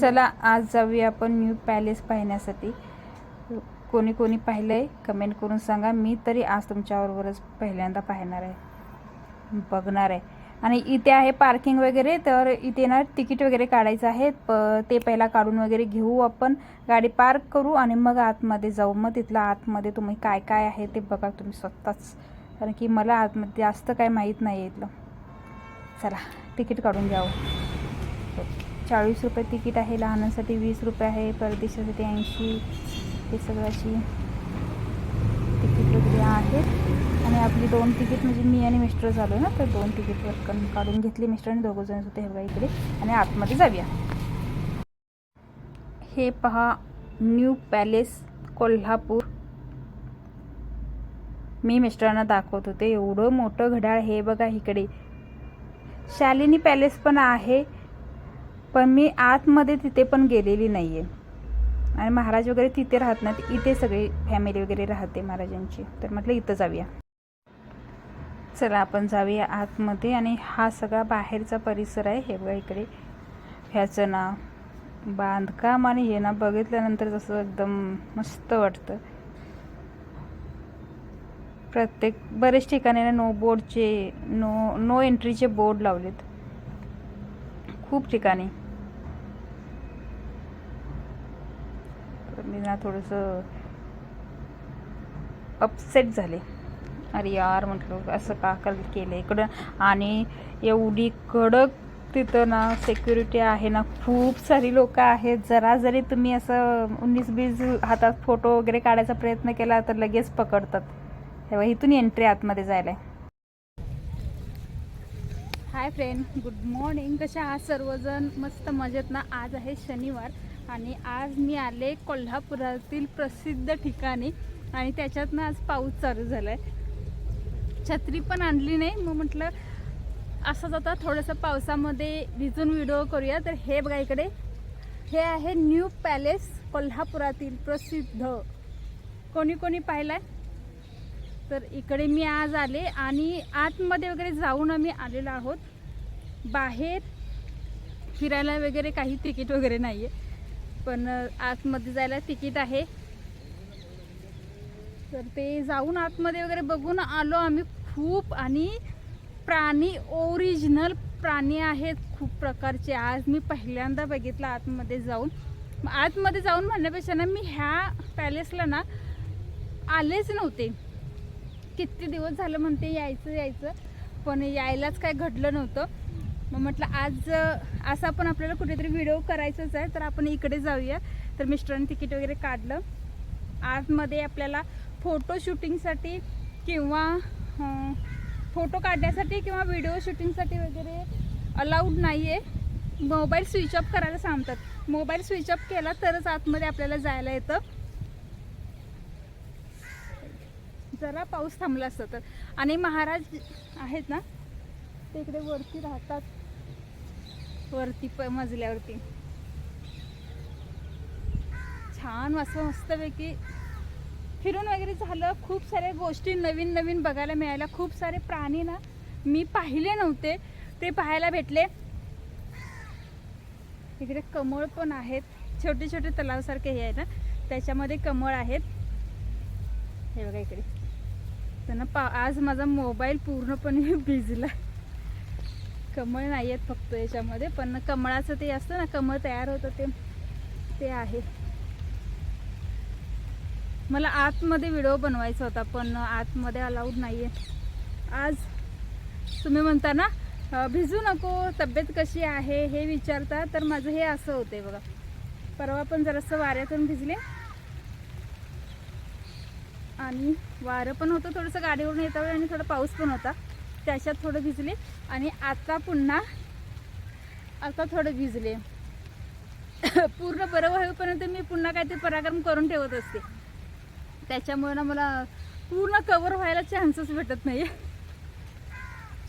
चला आज जाऊया आपण न्यू पॅलेस पाहण्यासाठी. कोणी कोणी पाहिलंय कमेंट करून सांगा. मी तरी आज तुमच्याबरोबरच पहिल्यांदा पाहणार आहे. बघणार आहे. आणि इथे आहे पार्किंग वगैरे तर इथे ना तिकीट वगैरे काढायचं आहे. प ते पहिला काढून वगैरे घेऊ आपण. गाडी पार्क करू आणि मग आतमध्ये जाऊ. मग तिथलं आतमध्ये तुम्ही काय काय आहे ते बघा तुम्ही स्वतःच. कारण की मला आतमध्ये जास्त काय माहीत नाही आहे इथलं. चला तिकीट काढून घ्यावं. चाळीस रुपये तिकीट आहे लहानांसाठी वीस रुपये आहे परदेशासाठी ऐंशी हे सगळ्याची तिकीट वगैरे आहेत आणि आपली दोन तिकीट म्हणजे मी आणि मिस्टर झालो ना तर दोन तिकीट वरकन काढून घेतली मिस्टर आणि दोघं जण होते हे इकडे. आणि आतमध्ये जाऊया. हे पहा न्यू पॅलेस कोल्हापूर. मी मिस्टरांना दाखवत होते एवढं मोठं घड्याळ हे बघा इकडे. शालिनी पॅलेस पण आहे. पण मी आतमध्ये तिथे पण गेलेली नाही आहे आणि महाराज वगैरे तिथे राहत नाहीत. इथे सगळी फॅमिली वगैरे राहते महाराजांची. तर म्हटलं इथं जाऊया. चला आपण जाऊया आतमध्ये. आणि हा सगळा बाहेरचा परिसर आहे. हे बघा इकडे. ह्याचं ना बांधकाम आणि हे ना बघितल्यानंतर जसं एकदम मस्त वाटतं. प्रत्येक बरेच ठिकाणी ना नो बोर्डचे नो नो एंट्रीचे बोर्ड लावलेत. खूप ठिकाणी. तर मी ना थोडंसं अपसेट झाले. अरे यार म्हटलं असं का कल केलं इकडं आणि एवढी कडक तिथं ना सिक्युरिटी आहे ना खूप सारी लोक आहेत. जरा जरी तुम्ही असं उन्नीस बीस हातात फोटो वगैरे काढायचा प्रयत्न केला तर लगेच पकडतात. तेव्हा इथून एंट्री आतमध्ये जायला हाय फ्रेंड गुड मॉर्निंग कशा आहात? सर्वजण मस्त मजेत ना? आज आहे शनिवार. आणि आज मी आले कोल्हापुरातील प्रसिद्ध ठिकाणी आणि त्याच्यातनं आज पाऊस चालू झाला आहे छत्री पण आणली नाही. मग म्हटलं असंच आता थोडंसं पावसामध्ये भिजून व्हिडिओ करूया. तर हे बघा इकडे. हे आहे न्यू पॅलेस कोल्हापुरातील प्रसिद्ध. कोणी कोणी पाहिलाय? तर इकडे मी आज आले आणि आतमध्ये वगैरे जाऊन आम्ही आलेलो आहोत. बाहेर फिरायला वगैरे काही तिकीट वगैरे नाही आहे पण आतमध्ये जायला तिकीट आहे. तर ते जाऊन आतमध्ये वगैरे बघून आलो आम्ही खूप आणि प्राणी ओरिजिनल प्राणी आहेत खूप प्रकारचे. आज मी पहिल्यांदा बघितलं आतमध्ये जाऊन. आतमध्ये जाऊन म्हणण्यापेक्षा ना मी ह्या पॅलेसला ना आलेच नव्हते. किती दिवस झालं म्हणते यायचं यायचं. पण यायलाच काय घडलं नव्हतं. मग म्हटलं आज असा असं आपण आपल्याला कुठेतरी व्हिडिओ करायचाच आहे तर आपण इकडे जाऊया. तर मिस्टरांनी तिकीट वगैरे काढलं. आतमध्ये आपल्याला फोटो शूटिंगसाठी किंवा फोटो काढण्यासाठी किंवा व्हिडिओ शूटिंगसाठी वगैरे अलाउड नाही आहे मोबाईल स्विच ऑफ करायला सांगतात. मोबाईल स्विच ऑफ केला तरच आतमध्ये आपल्याला जायला येतं. जरा पाऊस थांबला असतं तर. आणि महाराज आहेत ना तिकडे वरती राहतात. वरती प मजल्यावरती. छान असं मस्तपैकी फिरून वगैरे झालं. खूप साऱ्या गोष्टी नवीन नवीन बघायला मिळाल्या. खूप सारे प्राणी ना मी पाहिले नव्हते. ते पाहायला भेटले. इकडे कमळ पण आहेत. छोटे छोटे तलावसारखे हे आहे ना. त्याच्यामध्ये कमळ आहेत. हे बघा इकडे. त्यांना पा आज माझा मोबाईल पूर्णपणे भिजला. कमळ नाही आहेत फक्त याच्यामध्ये पण कमळाचं ते असतं ना कमळ तयार होतं ते ते आहे. मला आतमध्ये व्हिडिओ बनवायचा होता पण आतमध्ये अलाउड नाही आहे आज तुम्ही म्हणता ना भिजू नको तब्येत कशी आहे हे विचारता तर माझं हे असं होते बघा. परवा पण जरासं वाऱ्यातून भिजले. आणि वारं पण होतं थोडंसं गाडीवरून येता आणि थोडा पाऊस पण होता. त्याच्यात थोडं भिजले आणि आता पुन्हा आता थोडं भिजले. पूर्ण बरं होईपर्यंत मी पुन्हा काहीतरी पराक्रम करून ठेवत असते. त्याच्यामुळे ना मला पूर्ण कवर व्हायला चान्सच भेटत नाही.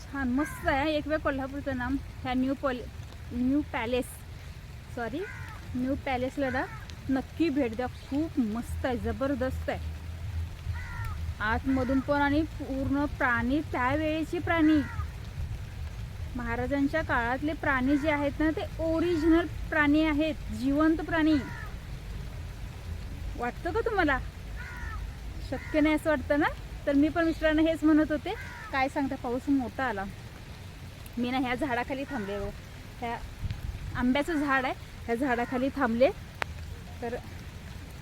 छान मस्त आहे. एक वेळ कोल्हापूरचं नाम. ह्या न्यू पॉल न्यू पॅलेस सॉरी न्यू पॅलेसला ना नक्की भेट द्या. खूप मस्त आहे. जबरदस्त आहे. आतमधून पण आणि पूर्ण प्राणी त्यावेळेचे प्राणी. महाराजांच्या काळातले प्राणी जे आहेत ना ते ओरिजिनल प्राणी आहेत जिवंत प्राणी. वाटतं का तुम्हाला? शक्य नाही असं वाटतं ना? तर मी पण मिस्टरांना हेच म्हणत होते काय सांगता पाऊस मोठा आला. मी ना ह्या झाडाखाली थांबले बघ. ह्या आंब्याचं झाड आहे ह्या झाडाखाली थांबले. तर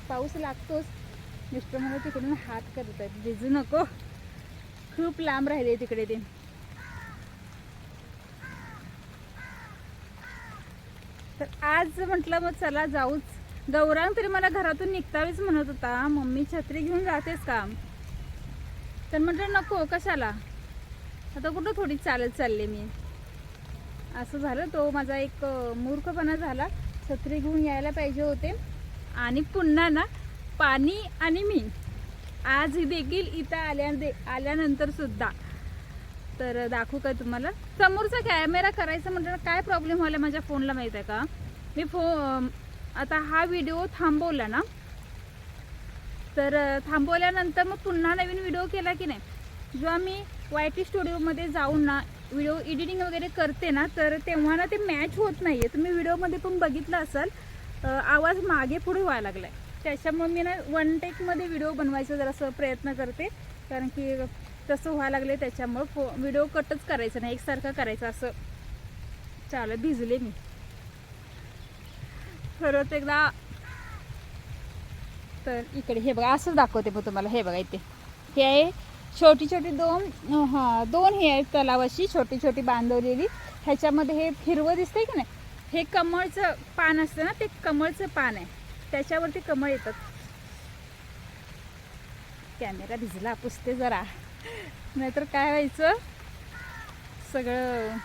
पाऊस लागतोच. मिस्टर मला तिकडून हात करत आहेत भिजू नको. खूप लांब राहिले तिकडे ते. तर आज म्हटलं मग चला जाऊच. गौरांग तरी मला घरातून निघतावीच म्हणत होता. मम्मी छत्री घेऊन जातेस का? तर म्हटलं नको कशाला? आता कुठं थोडी चालत चालले मी. असं झालं. तो माझा एक मूर्खपणा झाला. छत्री घेऊन यायला पाहिजे होते. आणि पुन्हा ना पाणी आणि मी. आज देखील इथं आल्या आल्यानंतर सुद्धा. तर दाखवू का तुम्हाला? समोरचा कॅमेरा करायचा म्हटलं काय प्रॉब्लेम व्हायला माझ्या फोनला माहीत आहे का? मी फो आता हा व्हिडिओ थांबवला ना? तर थांबवल्यानंतर मग पुन्हा नवीन व्हिडिओ केला की नाही? जेव्हा मी वाय टी स्टुडिओमध्ये जाऊन ना व्हिडिओ एडिटिंग वगैरे करते ना तर तेव्हा ना ते मॅच होत नाही आहे तुम्ही व्हिडिओमध्ये पण बघितलं असाल आवाज मागे पुढे व्हायला लागला आहे त्याच्यामुळे मी ना वन टेकमध्ये व्हिडिओ बनवायचा जरासं प्रयत्न करते. कारण की तसं व्हायला लागले त्याच्यामुळं फो व्हिडिओ कटच करायचं नाही. एकसारखं करायचं असं. चालत भिजले मी. परत एकदा तर इकडे हे बघा असंच दाखवते मग तुम्हाला. हे बघा इथे. हे आहे छोटी छोटी दोन हां दोन हे आहेत तलावाशी छोटी छोटी बांधवलेली. ह्याच्यामध्ये हे हिरवं दिसतंय की नाही? हे कमळचं पान असतं ना ते कमळचं पान आहे. त्याच्यावरती कमळ येतात. कॅमेरा भिजला पुसते जरा. नाहीतर काय व्हायचं? सगळं.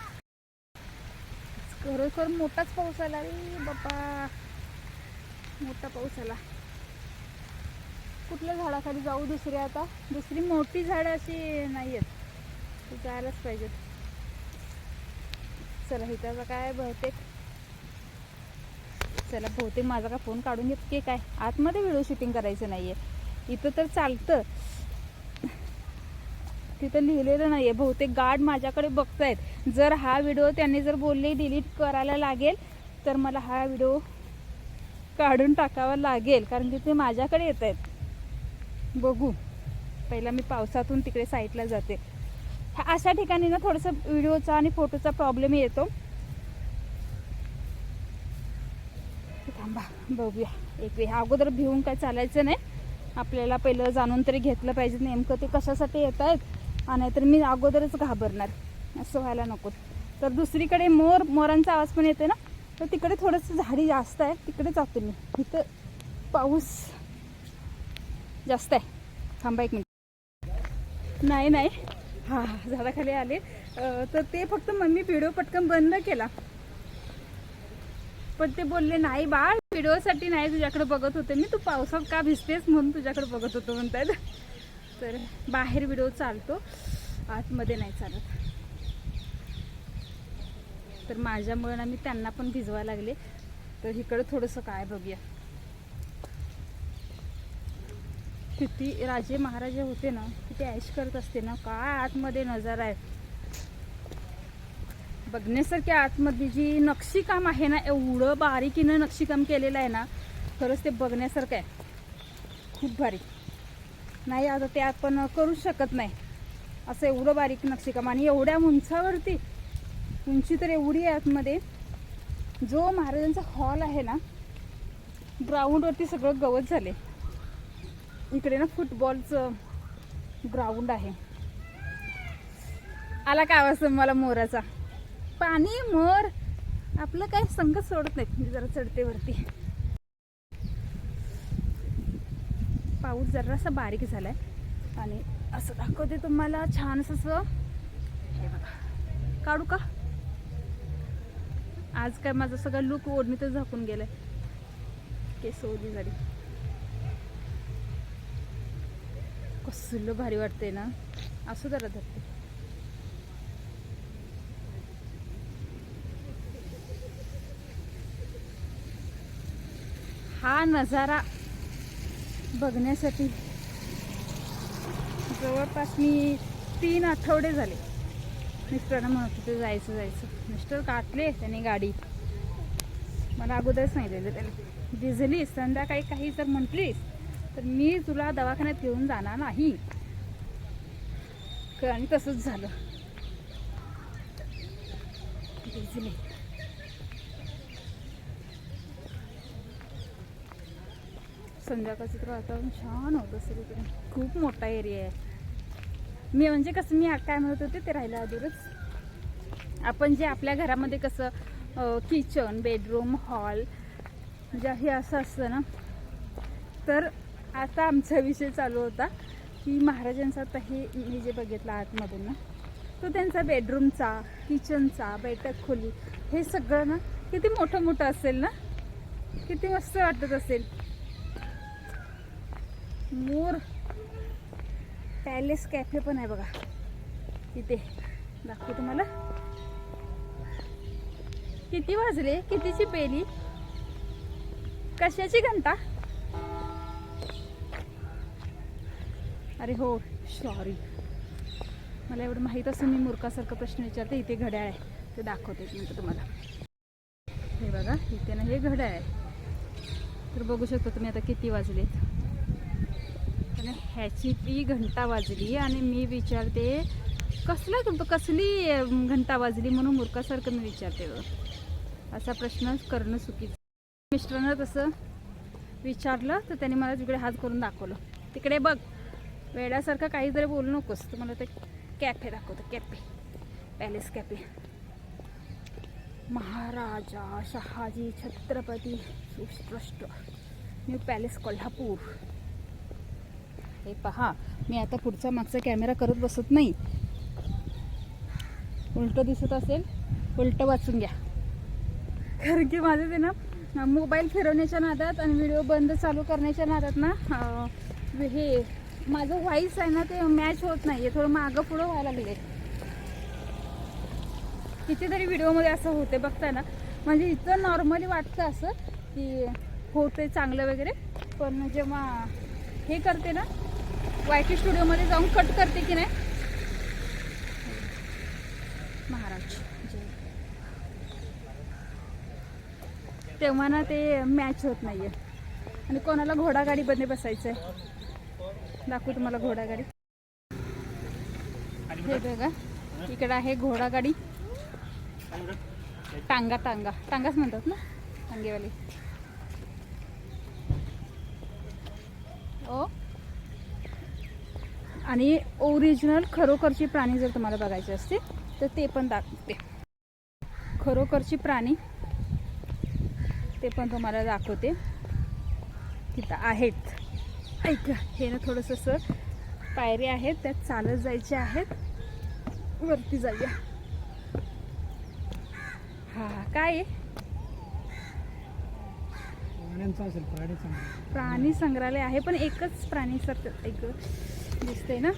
खरोखर मोठाच पाऊस आला रे बाबा मोठा पाऊस आला. कुठल्या झाडाखाली जाऊ दुसरी आता? दुसरी मोठी झाडं अशी नाही आहेत जायलाच पाहिजेत चला इथं काय बहुतेक चला बहुतेक माझा का फोन काढून घेत की काय? आतमध्ये व्हिडिओ शूटिंग करायचं नाही आहे इथं तर चालतं. तिथं लिहिलेलं नाही आहे बहुतेक गार्ड माझ्याकडे बघतायत. जर हा व्हिडिओ त्यांनी जर बोलले डिलीट करायला लागेल तर मला हा व्हिडिओ काढून टाकावा लागेल. कारण की ते माझ्याकडे येत आहेत बघू. पहिला मी पावसातून तिकडे साईडला जाते. अशा ठिकाणी ना थोडंसं व्हिडिओचा आणि फोटोचा प्रॉब्लेम येतो थांबा बघूया. एक वेळ. अगोदर भिवून काय चालायचं नाही. आपल्याला पहिलं जाणून तरी घेतलं पाहिजे. नेमकं ते कशासाठी येत आहेत आणि तर मी अगोदरच घाबरणार. असं व्हायला नको. तर दुसरीकडे मोर मोरांचा आवाज पण येते ना? तर तिकडे थोडंसं झाडी जास्त आहे. तिकडे जातो मी. इथं पाऊस जास्त आहे. थांबा एक मिनिट. नाही नाही. हां झाडाखाली आले. तर ते फक्त मम्मी व्हिडिओ पटकन बंद केला. पण ते बोलले नाही बाळ व्हिडिओसाठी नाही तुझ्याकडे बघत होते मी. तू पावसात का भिजतेस म्हणून तुझ्याकडे बघत होतो म्हणतात तर बाहेर व्हिडिओ चालतो. आतमध्ये नाही चालत. तर माझ्यामुळे ना मी त्यांना पण भिजवायला लागले. तर इकडं थोडंसं काय बघूया. किती राजे महाराजे होते ना किती ऐश करत असते ना काय आतमध्ये नजारा आहे. बघण्यासारख्या आतमध्ये जी नक्षीकाम आहे ना एवढं बारीकीनं नक्षीकाम केलेलं आहे ना खरंच ते बघण्यासारखं आहे. खूप भारी. नाही आता ते आपण करू शकत नाही. असं एवढं बारीक नक्षीकाम. आणि एवढ्या उंचावरती उंची तर एवढी आहे आतमध्ये. जो महाराजांचा हॉल आहे ना ग्राउंडवरती सगळं गवत झाले इकडे ना फुटबॉलचं ग्राउंड आहे. आला काय आवाज मला मोराचा? पाणी मोर आपलं काय संगत सोडत नाहीत. मी जरा चढते वरती. पाऊस जरासा बारीक झालाय. आणि असं दाखवते तुम्हाला छान असं हे बघा. काढू का? आज काय माझं सगळं लुक ओढणीतच झाकून गेलाय. केस ओली झाली. कसलं भारी वाटतंय ना? असं जरा धरते. हा नजारा बघण्यासाठी. जवळपास मी तीन आठवडे झाले. मिस्टरांना म्हणत होते जायचं जायचं. मिस्टर काटले त्याने गाडी. मला अगोदरच सांगितलेलं त्याने भिजलीस संध्याकाळी काही जर म्हटलीस तर मी तुला दवाखान्यात घेऊन जाणार नाही. आणि तसंच झालं. भिजली संध्याकाळचं तर वातावरण छान होतं सगळीकडे. खूप मोठा एरिया आहे. मी म्हणजे कसं मी काय म्हणत होते ते राहिलं अधूरच आपण जे आपल्या घरामध्ये कसं किचन बेडरूम हॉल म्हणजे हे असं असतं ना तर आता आमचा विषय चालू होता की महाराजांचा आता हे मी जे बघितलं आतमधून ना तो त्यांचा बेडरूमचा किचनचा बैठक खोली हे सगळं ना किती मोठं मोठं असेल ना किती मस्त वाटत असेल. मोर पॅलेस कॅफे पण आहे बघा. तिथे दाखवू तुम्हाला. किती वाजले? कितीची पेली? कशाची घंटा? अरे हो सॉरी मला एवढं माहीत असून मी मुर्खासारखं प्रश्न विचारते इथे घड्याळ आहे. ते दाखवते मी नंतर तुम्हाला. हे बघा इथे ना हे घड्याळ आहे. तर बघू शकता तुम्ही आता किती वाजलेत. तर ह्याची ती घंटा वाजली आणि मी विचारते कसलं कसली घंटा वाजली म्हणून मूर्खासारखं मी विचारते असा प्रश्न करणं चुकीचं. मिस्टरांना तसं विचारलं तर त्याने मला तिकडे हात करून दाखवलं. तिकडे बघ वेड्यासारखं काहीतरी बोलू नकोस. तर मला ते कॅफे दाखवतं cafe. Palace cafe. Maharaja Shahaji Chhatrapati सुस्पष्ट न्यू पॅलेस कोल्हापूर. हे पहा मी आता पुढचा मागचा कॅमेरा करत बसत नाही. उलट दिसत असेल उलट वाचून घ्या. कारण की माझं ते ना मोबाईल फिरवण्याच्या नादात आणि व्हिडिओ बंद चालू करण्याच्या नादात ना हे माझं व्हॉईस आहे ना ते मॅच होत नाही आहे थोडं मागं पुढं व्हायला लागले कितीतरी व्हिडिओमध्ये असं होते बघताय ना म्हणजे इथं नॉर्मली वाटतं असं की होते चांगलं वगैरे पण जेव्हा हे करते ना वायटी स्टुडिओमध्ये जाऊन कट करते की नाही? महाराज तेव्हा ना ते मॅच होत नाही आहे आणि कोणाला घोडागाडीमध्ये बसायचं आहे दाखवू तुम्हाला घोडागाडी. हे बघा इकडे आहे घोडागाडी. टांगा टांगा. टांगाच म्हणतात ना टांगेवाली. ओ. आणि ओरिजिनल खरोखरची प्राणी जर तुम्हाला बघायचे असते तर ते पण दाखवते. खरोखरची प्राणी ते पण तुम्हाला दाखवते. तिथं आहेत. ऐका हे ना थोडंसं असं पायरी आहेत त्यात चालत जायचे आहेत. वरती जाऊया. हा काय प्राणी संग्रहालय. आहे पण एकच प्राणी सारखं एक दिसतंय ना?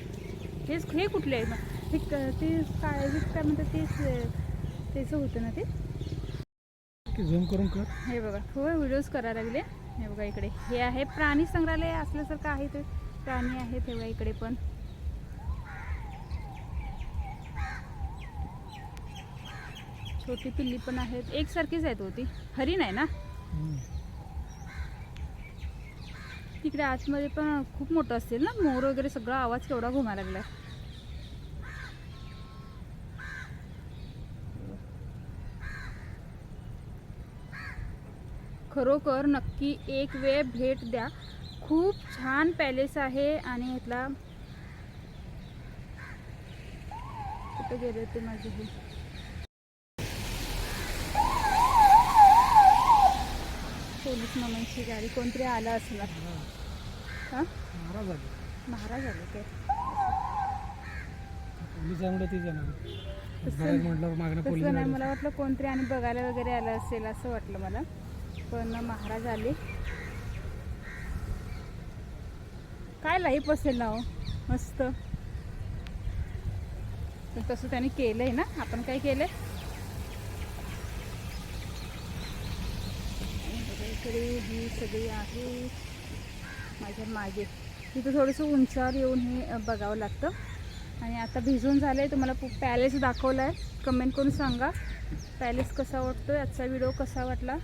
हेच हे कुठले आहे मग हे ते काय काय म्हणतात तेच त्याचं होतं ना ते? झूम करून कर. हे बघा. हो व्हिडिओज करायला लागले. हे बघा इकडे. हे आहे प्राणी संग्रहालय असल्यासारखं आहे ते. प्राणी आहेत हे बघा इकडे पण. छोटी पिल्ली पण आहेत. एकसारखीच आहेत होती हरिण आहे ना. तिकडे आतमध्ये पण खूप मोठं असेल ना? मोर वगैरे सगळा आवाज केवढा घुमायला लागलाय. खरोखर नक्की एक वेळ भेट द्या. खूप छान पॅलेस आहे आणि इथला कुठे गेले ते माझे हे? पोलीस मामांची गाडी कोणतरी आला असणार हा. महाराज आले. महाराज आले ते. जाणार तसं बाहेर म्हटलं मागणं पोलीस तसं नाही गाडी मला वाटलं कोणतरी आणि बघायला वगैरे आलं असेल असं वाटलं मला. पण महाराज आले. काय लाईफ असेल ना हो? मस्त. तसं त्याने केलंय ना? आपण काय केलंय आणि बघा इकडे ही सगळी आहे माझ्या मागे. तिथं थोडंसं उंचावर येऊन हे बघावं लागतं. आणि आता भिजून झालं आहे तुम्हाला पॅलेस दाखवला आहे कमेंट करून सांगा. पॅलेस कसा वाटतो आजचा व्हिडिओ कसा वाटला?